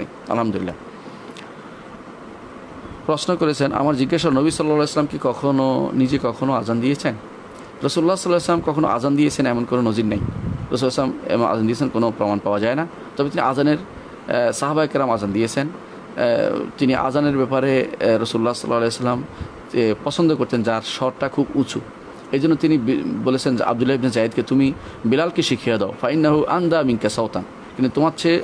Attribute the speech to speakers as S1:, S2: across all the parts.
S1: নেই, আলহামদুলিল্লাহ। প্রশ্ন করেছেন, আমার জিজ্ঞাসা নবী সাল্লাহ ইসলাম কি কখনো, নিজে কখনো আজান দিয়েছেন? রসুল্লাহ সাল্লাহ ইসলাম কখনো আজান দিয়েছেন এমন কোনো নজির নেই। রসুল ইসলাম এমন আজান দিয়েছেন, কোনো প্রমাণ পাওয়া যায় না। তবে তিনি আজানের সাহাবায় কেরাম আজান দিয়েছেন। তিনি আজানের ব্যাপারে রসুল্লাহ সাল্লাহ ইসলাম পছন্দ করতেন, যার স্বরটা খুব উঁচু। এই জন্য তিনি বলেছেন আবদুল্লাহ ইবনে জায়েদকে তুমি বিলালকে শিখিয়ে দাও। ফাইনাহু আন্দা মিনকা সাউতান। কিন্তু তোমার চেয়ে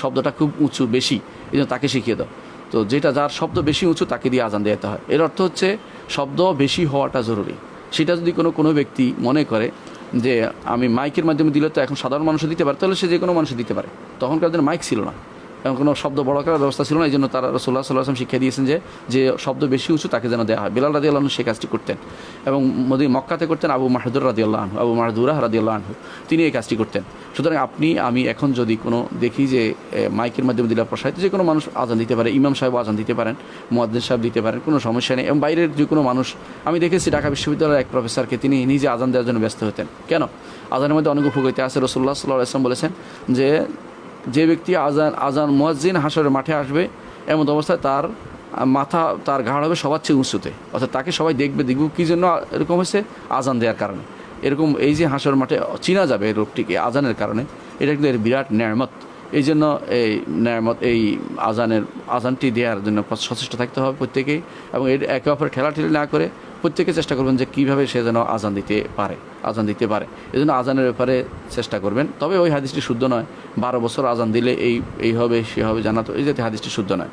S1: শব্দটা খুব উঁচু, বেশি, এই জন্য তাকে শিখিয়ে দাও। তো যেটা যার শব্দ বেশি উঁচু, তাকে দিয়ে আজান দেওয়াতে হয়। এর অর্থ হচ্ছে শব্দ বেশি হওয়াটা জরুরি। সেটা যদি কোনো কোনো ব্যক্তি মনে করে যে, আমি মাইকের মাধ্যমে দিলে তো এখন সাধারণ মানুষও দিতে পারে তাহলে সে যে কোনো মানুষ দিতে পারে। তখনকার দিনে মাইক ছিল না। এবং কোনো শব্দ বড় করার ব্যবস্থা ছিল না, এই জন্য তারা রসোল্লা সাল্লাহ আসলাম শিক্ষা দিয়েছেন যে যে শব্দ বেশি উঁচু তাকে যেন দেওয়া হয়। বিলাল রাদি আল্লাহ সে কাজটি করতেন এবং মোদী মক্কাতে করতেন, আবু মাহাদুর রাদি আল্লাহ আনহু, আবু মাহাদুরাহ রাদি আল্লাহ আনহু, তিনি এই কাজটি করতেন। সুতরাং আপনি, আমি এখন যদি কোনো দেখি যে মাইকের মাধ্যমে দিলা প্রসারিত, যে কোনো মানুষ আজান দিতে পারে, ইমাম সাহেব আজান দিতে পারেন মুয়াদ্দিন সাহেব দিতে পারেন, কোনো সমস্যা নেই। এবং বাইরের যে কোনো মানুষ, আমি দেখেছি ঢাকা বিশ্ববিদ্যালয়ের এক প্রফেসরকে, তিনি নিজে আজান দেওয়ার জন্য ব্যস্ত হতেন। কেন? আজানের মধ্যে অনেক উপকৃত আছে। রসুল্লাহ সাল্লাহ আসলাম বলেছেন যে যে ব্যক্তি আজান আজান মুয়াজ্জিন হাসরের মাঠে আসবে, এমন অবস্থায় তার মাথা, তার ঘাড় হবে সবার চেয়ে উঁচুতে। অর্থাৎ তাকে সবাই দেখবে দেখব কী জন্য এরকম হয়েছে, আজান দেওয়ার কারণে। এরকম এই যে হাসর মাঠে চিনা যাবে এই রোগটিকে আজানের কারণে, এটা কিন্তু এর বিরাট ন্যায়ামত এই জন্য এই ন্যায়ামত এই আজানের, আজানটি দেওয়ার জন্য সচেষ্ট থাকতে হবে প্রত্যেকেই এবং এর একে অপরের ঠেলাঠেলি না করে প্রত্যেকে চেষ্টা করবেন যে কীভাবে সে যেন আজান দিতে পারে, আজান দিতে পারে। এই জন্য আজানের ব্যাপারে চেষ্টা করবেন। তবে ওই হাদিসটি শুদ্ধ নয়। বারো বছর আজান দিলে এই এই হবে, সে হবে জানা তো এই যাতে হাদিসটি শুদ্ধ নয়।